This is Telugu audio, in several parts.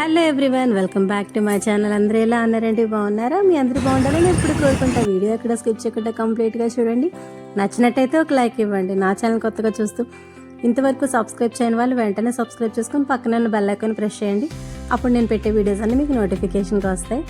Hello everyone welcome back to my channel. అందరూ ఎలా అన్నారండి బాగున్నారా? మీ అందరూ బాగుండాలని ఎప్పుడు కోరుకుంటా. వీడియో ఎక్కడ స్కిప్ చేయకుండా కంప్లీట్గా చూడండి. నచ్చినట్టయితే ఒక లైక్ ఇవ్వండి. నా ఛానల్ కొత్తగా చూస్తూ ఇంతవరకు సబ్స్క్రైబ్ చేయని వాళ్ళు వెంటనే సబ్స్క్రైబ్ చేసుకొని పక్కన బెల్ ఐకాన్ ప్రెస్ చేయండి. అప్పుడు నేను పెట్టే వీడియోస్ అన్నీ మీకు నోటిఫికేషన్కి వస్తాయి.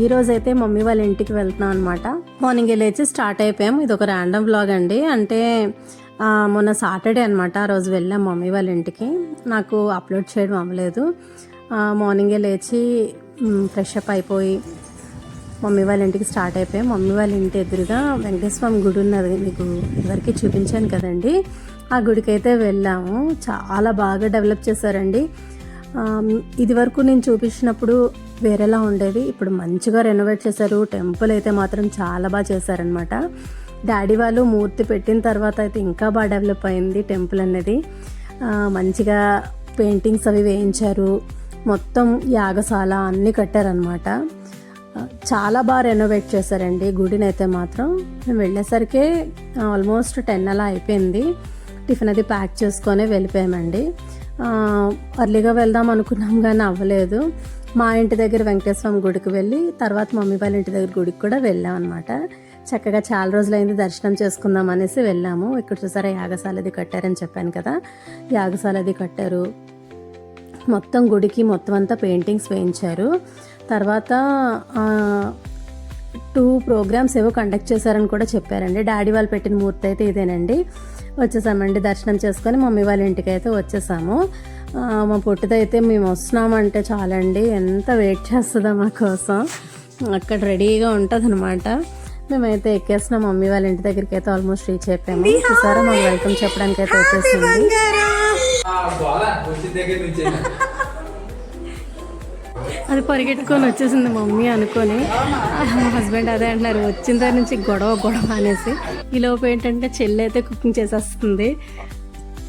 ఈ రోజు అయితే మమ్మీ వాళ్ళ ఇంటికి వెళ్తున్నాం అనమాట మార్నింగ్ లేచి స్టార్ట్ అయిపోయాం ఇది ఒక ర్యాండమ్ బ్లాగ్ అండి. అంటే మొన్న సాటర్డే అనమాట ఆ రోజు వెళ్ళాం మమ్మీ వాళ్ళ ఇంటికి. నాకు అప్లోడ్ చేయడం అవ్వలేదు. మార్నింగే లేచి ఫ్రెష్ అప్ అయిపోయి మమ్మీ వాళ్ళ ఇంటికి స్టార్ట్ అయిపోయాం. మమ్మీ వాళ్ళ ఇంటి ఎదురుగా వెంకటేశ్వరం గుడి ఉన్నది. మీకు ఇదివరకు చూపించాను కదండి. ఆ గుడికి అయితే వెళ్ళాము. చాలా బాగా డెవలప్ చేశారండి. ఇది వరకు నేను చూపించినప్పుడు వేరేలా ఉండేది. ఇప్పుడు మంచిగా రెనోవేట్ చేశారు. టెంపుల్ అయితే మాత్రం చాలా బాగా చేశారనమాట డాడీ వాళ్ళు మూర్తి పెట్టిన తర్వాత అయితే ఇంకా బాగా డెవలప్ అయింది టెంపుల్ అనేది. మంచిగా పెయింటింగ్స్ అవి వేయించారు. మొత్తం యాగశాల అన్నీ కట్టారనమాట చాలా బాగా రెనోవేట్ చేశారండి. గుడిని అయితే మాత్రం మేము వెళ్ళేసరికి ఆల్మోస్ట్ టెన్ అలా అయిపోయింది. టిఫిన్ అది ప్యాక్ చేసుకొని వెళ్ళిపోయామండి. అర్లీగా వెళ్దాం అనుకున్నాం కానీ అవ్వలేదు. మా ఇంటి దగ్గర వెంకటేశ్వరం గుడికి వెళ్ళి తర్వాత మమ్మీ వాళ్ళ ఇంటి దగ్గర గుడికి కూడా వెళ్ళాం అనమాట చక్కగా చాలా రోజులైంది దర్శనం చేసుకుందాం అనేసి వెళ్ళాము. ఇక్కడ చూసారా యాగశాలది కట్టారని చెప్పాను కదా. యాగశాలది కట్టారు. మొత్తం గుడికి మొత్తం అంతా పెయింటింగ్స్ వేయించారు. తర్వాత టూ ప్రోగ్రామ్స్ ఏవో కండక్ట్ చేశారని కూడా చెప్పారండి. డాడీ వాళ్ళు పెట్టిన మూర్తి అయితే ఇదేనండి. వచ్చేసామండి దర్శనం చేసుకొని మమ్మీ వాళ్ళ ఇంటికి అయితే వచ్చేసాము. మా పుట్టిదైతే మేము వస్తున్నామంటే చాలండి. ఎంత వెయిట్ చేస్తుందో మా కోసం. అక్కడ రెడీగా ఉంటుంది అనమాట మేమైతే ఎక్కేస్తున్నాం. మమ్మీ వాళ్ళ ఇంటి దగ్గరికి అయితే ఆల్మోస్ట్ రీచ్ అయిపోయాము. చూసారా? మా వెల్కమ్ చెప్పడానికి అయితే వచ్చేసింది. బాగా వచ్చిన దగ్గర నుంచి అది పరిగెట్టుకొని వచ్చేసింది మమ్మీ అనుకొని. మా హస్బెండ్ అదే అంటున్నారు వచ్చిన దగ్గర నుంచి గొడవ గొడవ అనేసి. ఈ లోపు ఏంటంటే చెల్లి అయితే కుకింగ్ చేసేస్తుంది.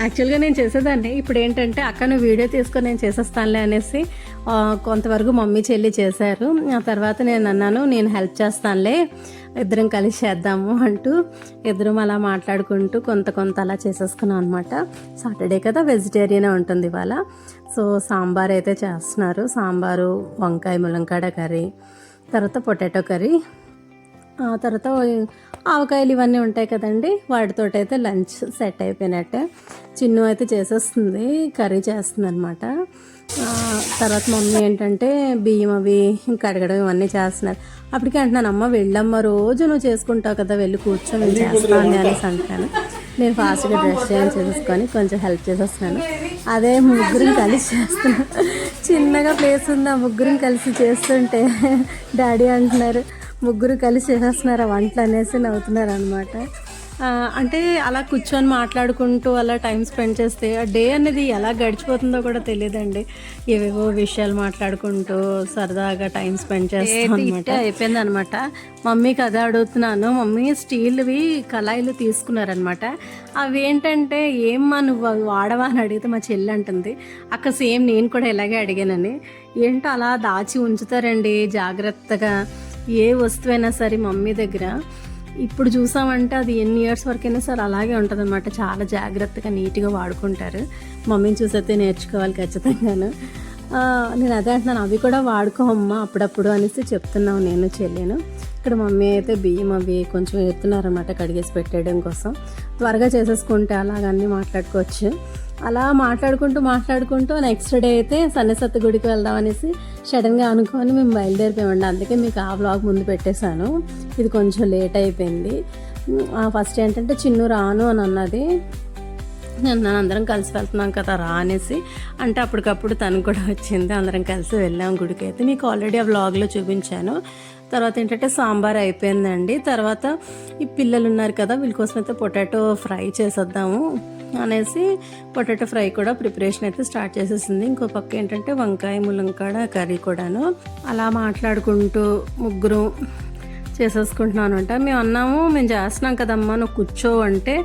యాక్చువల్గా నేను చేసేదాన్ని. ఇప్పుడు ఏంటంటే అక్కను వీడియో తీసుకొని నేను చేసేస్తానులే అనేసి కొంతవరకు మమ్మీ చెల్లి చేశారు. ఆ తర్వాత నేను అన్నాను నేను హెల్ప్ చేస్తానులే. ఇద్దరం కలిసి చేద్దాము అంటూ ఇద్దరం అలా మాట్లాడుకుంటూ కొంత కొంత అలా చేసేసుకున్నాం అనమాట సాటర్డే కదా వెజిటేరియనే ఉంటుంది ఇవాళ. సో సాంబార్ అయితే చేస్తున్నారు. సాంబారు వంకాయ ములంకాడ కర్రీ తర్వాత పొటాటో కర్రీ ఆ తర్వాత ఆవకాయలు ఇవన్నీ ఉంటాయి కదండి వాటితోటి అయితే లంచ్ సెట్ అయిపోయినట్టే. చిన్ను అయితే చేసేస్తుంది కర్రీ చేస్తుంది అనమాట తర్వాత మమ్మీ ఏంటంటే బియ్యం అవి కడగడం ఇవన్నీ చేస్తున్నారు. అప్పటికే అంటున్నాను అమ్మ వెళ్ళమ్మ రోజు నువ్వు చేసుకుంటావు కదా వెళ్ళి కూర్చొని నేను చేస్తాను అనేసి అంటాను నేను ఫాస్ట్గా డ్రెస్ చేంజ్ చేసుకొని కొంచెం హెల్ప్ చేసేస్తున్నాను. అదే ముగ్గురం కలిసి చేస్తున్నాను చిన్నగా ప్లేస్ ఉంది ఆ ముగ్గురం కలిసి చేస్తుంటే డాడీ అంటున్నారు. ముగ్గురు కలిసి చేసేస్తున్నారు వంటలు అనేసి నవ్వుతున్నారు అనమాట అంటే అలా కూర్చొని మాట్లాడుకుంటూ అలా టైం స్పెండ్ చేస్తే ఆ డే అనేది ఎలా గడిచిపోతుందో కూడా తెలియదండి. ఏవేవో విషయాలు మాట్లాడుకుంటూ సరదాగా టైం స్పెండ్ చేస్తాం అనమాట అయిపోయింది అనమాట మమ్మీకి అదే అడుగుతున్నాను. మమ్మీ స్టీల్వి కళాయిలు తీసుకున్నారనమాట అవి ఏంటంటే ఏమ్మా నువ్వు అవి వాడవా? అని అడిగితే మా చెల్లి అంటుంది. అక్క సేమ్ నేను కూడా ఇలాగే అడిగానని. ఏంటో అలా దాచి ఉంచుతారండి జాగ్రత్తగా. ఏ వస్తువైనా సరే మమ్మీ దగ్గర ఇప్పుడు చూసామంటే అది ఎన్ని ఇయర్స్ వరకైనా సరే అలాగే ఉంటుంది అనమాట చాలా జాగ్రత్తగా నీట్గా వాడుకుంటారు. మమ్మీని చూసైతే నేర్చుకోవాలి ఖచ్చితంగాను. నేను అదే అంటున్నాను అవి కూడా వాడుకోమ్మా అప్పుడప్పుడు అనేసి చెప్తున్నావు నేను చెల్లిను. ఇక్కడ మమ్మీ అయితే బియ్యం అవి కొంచెం ఎత్తున్నారనమాట కడిగేసి పెట్టేయడం కోసం. త్వరగా చేసేసుకుంటే అలాగన్నీ మాట్లాడుకోవచ్చు. అలా మాట్లాడుకుంటూ మాట్లాడుకుంటూ నెక్స్ట్ డే అయితే సన్నసత్తు గుడికి వెళ్దాం అనేసి సడన్గా అనుకొని మేము బయలుదేరిపోయామండి. అందుకే మీకు ఆ వ్లాగ్ ముందు పెట్టేశాను. ఇది కొంచెం లేట్ అయిపోయింది. ఫస్ట్ ఏంటంటే చిన్ను రాను అని అన్నది. నేను నన్ను అందరం కలిసి వెళ్తున్నాం కదా రా అనేసి. అంటే అప్పటికప్పుడు తను కూడా వచ్చింది. అందరం కలిసి వెళ్ళాం గుడికి అయితే. మీకు ఆల్రెడీ ఆ వ్లాగ్లో చూపించాను. తర్వాత ఏంటంటే సాంబార్ అయిపోయిందండి. తర్వాత ఈ పిల్లలు ఉన్నారు కదా వీళ్ళ కోసం అయితే పొటాటో ఫ్రై చేసేద్దాము అనేసి పొటాటో ఫ్రై కూడా ప్రిపరేషన్ అయితే స్టార్ట్ చేసేసింది. ఇంకో పక్క ఏంటంటే వంకాయ ములంకాడ కర్రీ కూడాను. అలా మాట్లాడుకుంటూ ముగ్గురు చేసేసుకుంటున్నాను అంట. మేము అన్నాము మేము చేస్తున్నాం కదమ్మా నువ్వు కూర్చో అంటే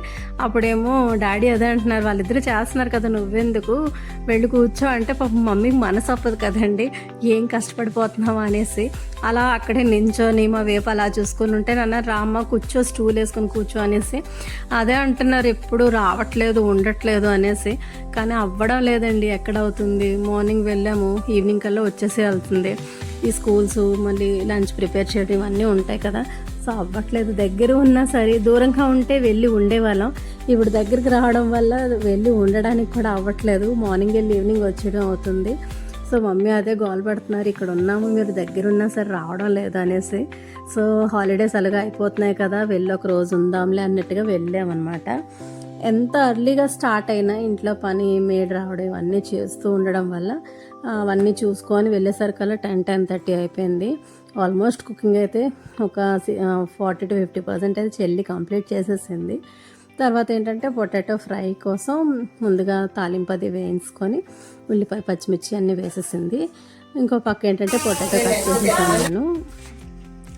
అప్పుడేమో డాడీ అదే అంటున్నారు వాళ్ళిద్దరు చేస్తున్నారు కదా నువ్వెందుకు? వెళ్ళి కూర్చో అంటే పాపం మమ్మీకి మనసు అప్పదు కదండి ఏం కష్టపడిపోతున్నావా అనేసి. అలా అక్కడే నించొని మా వేపు అలా చూసుకొని ఉంటే నన్న రామ్మ కూర్చో స్టూల్ వేసుకొని కూర్చో అనేసి. అదే అంటున్నారు ఎప్పుడు రావట్లేదు ఉండట్లేదు అనేసి. కానీ అవ్వడం లేదండి ఎక్కడ అవుతుంది మార్నింగ్ వెళ్ళాము ఈవినింగ్ కల్లా వచ్చేసి వెళ్తుంది. ఈ స్కూల్స్ మళ్ళీ లంచ్ ప్రిపేర్ చేయడం ఇవన్నీ ఉంటాయి కదా. సో అవ్వట్లేదు. దగ్గర ఉన్నా సరే దూరంగా ఉంటే వెళ్ళి ఉండేవాళ్ళం. ఇప్పుడు దగ్గరికి రావడం వల్ల వెళ్ళి ఉండడానికి కూడా అవ్వట్లేదు. మార్నింగ్ వెళ్ళి ఈవినింగ్ వచ్చేయడం అవుతుంది. సో మమ్మీ అదే గోల్ పెడుతున్నారు. ఇక్కడ ఉన్నాము మీరు దగ్గర ఉన్నా సరే రావడం లేదు అనేసి. సో హాలిడేస్ అలాగా అయిపోతున్నాయి కదా వెళ్ళి ఒక రోజు ఉందాంలే అన్నట్టుగా వెళ్ళామన్నమాట. ఎంత అర్లీగా స్టార్ట్ అయినా ఇంట్లో పని మేడ్ రావడం ఇవన్నీ చేస్తూ ఉండడం వల్ల అవన్నీ చూసుకొని వెళ్ళేసరికల్లా టెన్ టెన్ థర్టీ అయిపోయింది. ఆల్మోస్ట్ కుకింగ్ అయితే ఒక ఫార్టీ టు ఫిఫ్టీ పర్సెంట్ అయితే చెల్లి కంప్లీట్ చేసేసింది. తర్వాత ఏంటంటే పొటాటో ఫ్రై కోసం ముందుగా తాలింపది వేయించుకొని ఉల్లిపాయ పచ్చిమిర్చి అన్నీ వేసేసింది. ఇంకో పక్క ఏంటంటే పొటాటో కట్ చేసేసాను. నేను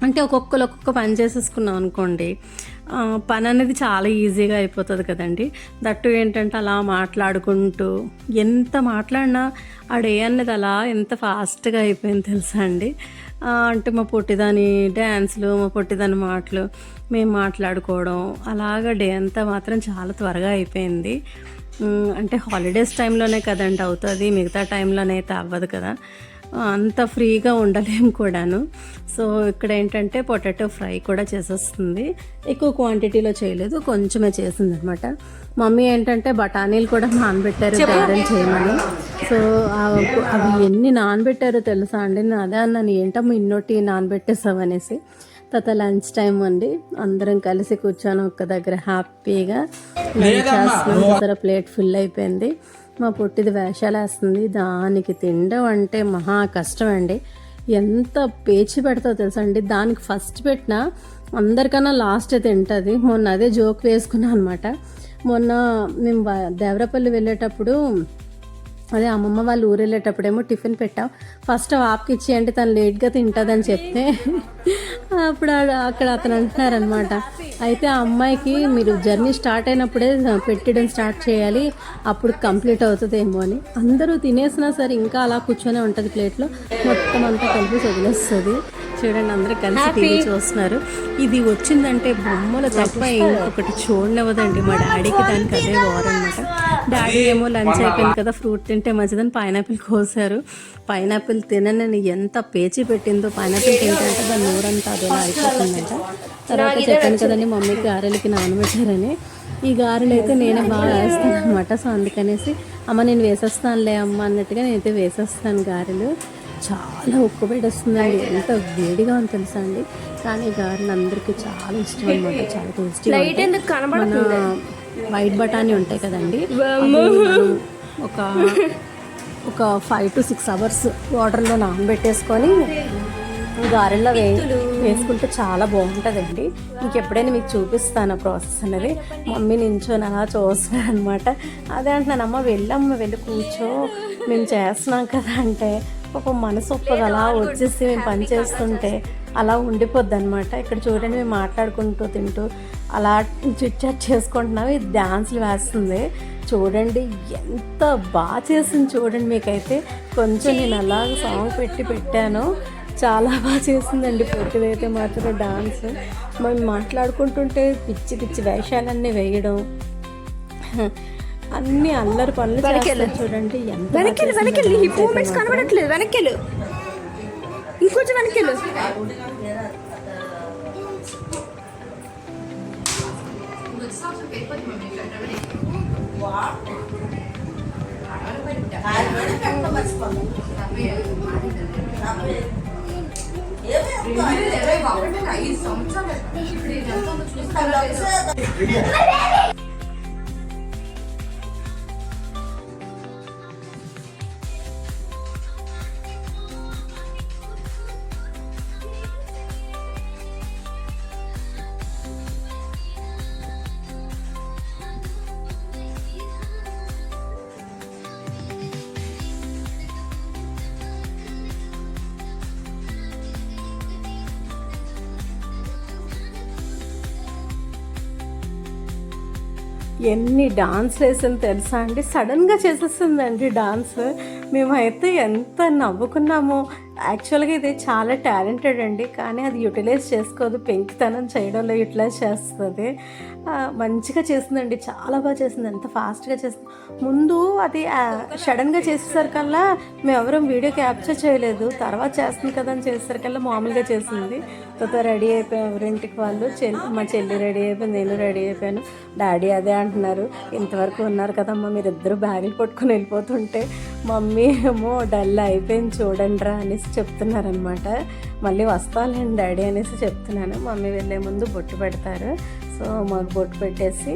అంటే ఒక్కొక్కరు ఒక్కొక్క పని చేసేసుకున్నాం అనుకోండి. పని అనేది చాలా ఈజీగా అయిపోతుంది కదండి. దట్టు ఏంటంటే అలా మాట్లాడుకుంటూ ఎంత మాట్లాడినా ఆ డే అనేది అలా ఎంత ఫాస్ట్గా అయిపోయింది తెలుసా అండి. అంటే మా పొట్టిదాని డ్యాన్స్లు మా పొట్టిదాని మాటలు మేము మాట్లాడుకోవడం అలాగా డే అంతా మాత్రం చాలా త్వరగా అయిపోయింది. అంటే హాలిడేస్ టైంలోనే కదండి అవుతుంది మిగతా టైంలోనే అయితే అవ్వదు కదా. అంత ఫ్రీగా ఉండలేము కూడాను. సో ఇక్కడ ఏంటంటే పొటాటో ఫ్రై కూడా చేసేస్తుంది. ఎక్కువ క్వాంటిటీలో చేయలేదు కొంచెమే చేసింది అనమాట మమ్మీ ఏంటంటే బఠానీలు కూడా నానబెట్టారు తయారు చేయమని. సో అవి ఎన్ని నానబెట్టారో తెలుసా అండి? అదే అన్నాను ఏంటమ్మా ఇన్నోటి నానబెట్టేసావు అనేసి తర్వాత లంచ్ టైం అండి. అందరం కలిసి కూర్చొని ఒక్క దగ్గర హ్యాపీగా లంచ్ చేస్తున్నాం. ప్లేట్ ఫుల్ అయిపోయింది. మా పొట్టిది వేషాలు వేస్తుంది దానికి తినడం అంటే మహా కష్టం అండి. ఎంత పేచి పెడతావు తెలుసా అండి? దానికి ఫస్ట్ పెట్టిన అందరికన్నా లాస్ట్ తింటుంది. మొన్న అదే జోక్ వేసుకున్నాను అనమాట మొన్న మేము దేవరపల్లి వెళ్ళేటప్పుడు అదే అమ్మమ్మ వాళ్ళు ఊరు వెళ్ళేటప్పుడేమో టిఫిన్ పెట్టాం. ఫస్ట్ ఆప్కి ఇచ్చి అంటే తను లేట్గా తింటుందని చెప్తే అప్పుడు అక్కడ అతను అంటున్నారనమాట అయితే ఆ అమ్మాయికి మీరు జర్నీ స్టార్ట్ అయినప్పుడే పెట్టడం స్టార్ట్ చేయాలి అప్పుడు కంప్లీట్ అవుతుందేమో అని. అందరూ తినేసినా సరే ఇంకా అలా కూర్చొనే ఉంటుంది ప్లేట్లో. మొత్తం అంతా కలిపి వదిలేస్తుంది. చూడండి అందరూ కలిసి టీవీ చూస్తున్నారు. ఇది వచ్చిందంటే బొమ్మలు తప్ప ఇంకొకటి చూడనివ్వదండి మా డాడీకి దానికి అదే వార్ అనమాట డాడీ ఏమో లంచ్ అయిపోయింది కదా ఫ్రూట్ తింటే మంచిదని పైనాపిల్ కోసారు. పైనాపిల్ తినని ఎంత పేచి పెట్టిందో పైనాపిల్ తింటే అంటే దాని నోరంతా అదోలా అయిపోతుందంట తర్వాత చెప్పాను కదండి మమ్మీకి గారెలకి నానబెట్టారని. ఈ గారెలు అయితే నేనే బాగా వేస్తాను అనమాట సో అందుకనేసి అమ్మ నేను వేసేస్తానులే అమ్మ అన్నట్టుగా నేనైతే వేసేస్తాను గారెలు. చాలా ఉక్కు వస్తుందండి ఎంత వేడిగా ఉంది తెలుసా అండి. కానీ ఈ గారెలు అందరికీ చాలా ఇష్టం అనమాట చాలా టేస్టీగా మన వైట్ బఠానీ ఉంటాయి కదండి. ఒక ఒక ఫైవ్ టు సిక్స్ అవర్స్ వాటర్లో నానబెట్టేసుకొని గారెల్లో వే వేసుకుంటే చాలా బాగుంటుందండి. ఇంకెప్పుడైనా మీకు చూపిస్తాను ఆ ప్రాసెస్ అనేది. మమ్మీ నించొని అలా చూస్తున్నాను అనమాట అదే అంటున్నాను అమ్మ వెళ్ళమ్మ వెళ్ళి కూర్చో. మేము చేస్తున్నాం కదా అంటే ఒక మనసు ఒప్పదు అలా వచ్చేసి మేము పని చేస్తుంటే అలా ఉండిపోద్ది అనమాట ఇక్కడ చూడండి మేము మాట్లాడుకుంటూ తింటూ అలా చిట్ చాట్ చేసుకుంటున్నాం. ఇది డ్యాన్స్లు వేస్తుంది. చూడండి ఎంత బాగా చేసింది చూడండి మీకైతే. కొంచెం నేను అలా సాంగ్ పెట్టి పెట్టాను. చాలా బాగా చేసిందండి పొట్టిదైతే మాత్రం డాన్స్ మేము మాట్లాడుకుంటుంటే పిచ్చి పిచ్చి వేషాలన్నీ వేయడం. అన్ని అల్లరి పనులు చేస్తాడు చూడండి ఎంత వెనక్కి వెనక్కి హిప్ మూమెంట్స్ కనబడట్లేదు. వెనక్కి ఇంకొంచెం వెనక్కి ఐదు సంవత్సరాలు ఎన్ని డాన్స్ వేసింది తెలుసా అండి? సడన్గా చేసేస్తుందండి డాన్స్. మేమైతే ఎంత నవ్వుకున్నామో. యాక్చువల్గా ఇది చాలా టాలెంటెడ్ అండి. కానీ అది యూటిలైజ్ చేసుకోదు. పెంకితనం చేయడంలో యూటిలైజ్ చేస్తుంది. మంచిగా చేసిందండి. చాలా బాగా చేసింది. ఎంత ఫాస్ట్గా చేసింది. ముందు అది సడన్గా చేసేసరికల్లా మేము ఎవరం వీడియో క్యాప్చర్ చేయలేదు. తర్వాత చేస్తుంది కదా అని చేసేసరికల్లా మామూలుగా చేసింది. తర్వాత రెడీ అయిపోయాం ఎవరింటికి వాళ్ళు చెల్లి మా చెల్లి రెడీ అయిపోయింది నేను రెడీ అయిపోయాను. డాడీ అదే అంటున్నారు ఇంతవరకు ఉన్నారు కదమ్మా మీరు ఇద్దరు బ్యాగులు పట్టుకొని వెళ్ళిపోతుంటే మమ్మీ ఏమో డల్ అయిపోయింది చూడండి రా అనేసి చెప్తున్నారనమాట మళ్ళీ వస్తానులేండి డాడీ అనేసి చెప్తున్నాను. మమ్మీ వెళ్ళే ముందు బొట్టు పెడతారు. సో మాకు బొట్టు పెట్టేసి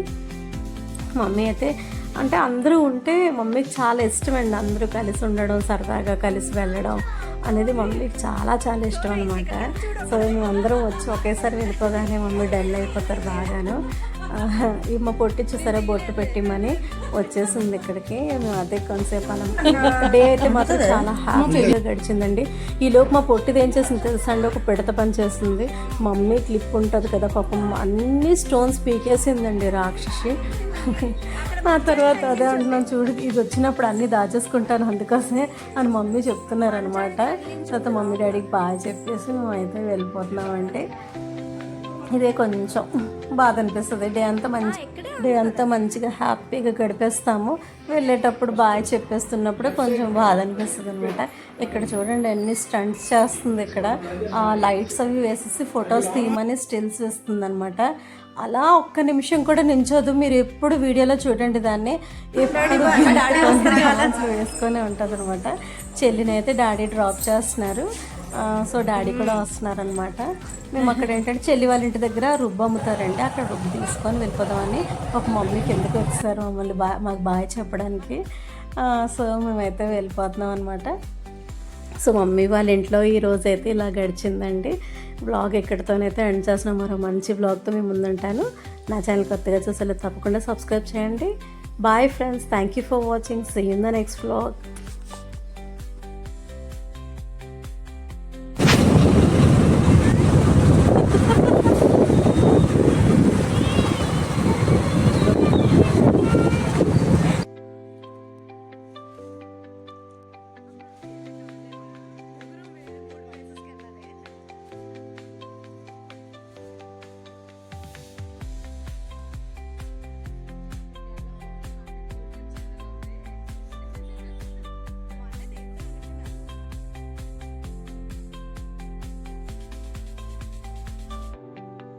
మమ్మీ అయితే అంటే అందరూ ఉంటే మమ్మీకి చాలా ఇష్టం అండి. అందరూ కలిసి ఉండడం సరదాగా కలిసి వెళ్ళడం. అనేది మమ్మీకి చాలా చాలా ఇష్టం అనమాట సో మేము అందరం వచ్చి ఒకేసారి వెళ్ళిపోగానే మమ్మీ డల్ అయిపోతారు బాగాను. ఆహ్, ఈ మా పొట్టి చూసారా బొట్టు పెట్టిమని వచ్చేసింది ఇక్కడికి. మేము అదే కొంతసేపు అలా డే అయితే మాత్రం చాలా హ్యాపీగా గడిచిందండి. ఈ లోపు మా పొట్టిది ఏం చేసింది తెలుసా అండి? ఒక పిడత పని చేస్తుంది మమ్మీ క్లిప్ ఉంటుంది కదా పాపం అన్ని స్టోన్స్ పీకేసిందండి రాక్షసి. ఆ తర్వాత అదే అంటున్నాను చూడు ఇది వచ్చినప్పుడు అన్నీ దాచేసుకుంటాను అందుకోసమే అని మమ్మీ చెప్తున్నారనమాట తర్వాత మమ్మీ డాడీకి బాగా చెప్పేసి మేము అయితే వెళ్ళిపోతున్నామంటే ఇదే కొంచెం బాధ అనిపిస్తుంది. డే అంతా మంచి డే అంతా మంచిగా హ్యాపీగా గడిపేస్తాము. వెళ్ళేటప్పుడు బాగా చెప్పేస్తున్నప్పుడు కొంచెం బాధ అనిపిస్తుంది అనమాట ఇక్కడ చూడండి అన్ని స్టంట్స్ చేస్తుంది ఇక్కడ. లైట్స్ అవి వేసేసి ఫొటోస్ తీయమని స్టిల్స్ వేస్తుంది అనమాట అలా ఒక్క నిమిషం కూడా నించోదు మీరు ఎప్పుడు వీడియోలో చూడండి దాన్ని. ఎప్పుడు వేసుకొని ఉంటుంది అనమాట చెల్లిని అయితే డాడీ డ్రాప్ చేస్తున్నారు. సో డాడీ కూడా వస్తున్నారనమాట మేము అక్కడ ఏంటంటే చెల్లి వాళ్ళ ఇంటి దగ్గర రుబ్బు అమ్ముతారండి. అక్కడ రుబ్బు తీసుకొని వెళ్ళిపోదామని ఒక మమ్మీకి ఎందుకు వచ్చారు మమ్మల్ని బా మాకు బాగా చెప్పడానికి. సో మేమైతే వెళ్ళిపోతున్నాం అనమాట సో మమ్మీ వాళ్ళ ఇంట్లో ఈ అయితే ఇలా గడిచిందండి. బ్లాగ్ ఎక్కడితోనైతే ఎండ్ చేసిన మరో మంచి బ్లాగ్తో మేము ముందుంటాను. నా ఛానల్ కొత్తగా చూసేలా తప్పకుండా సబ్స్క్రైబ్ చేయండి. Bye friends thank you for watching see in the next vlog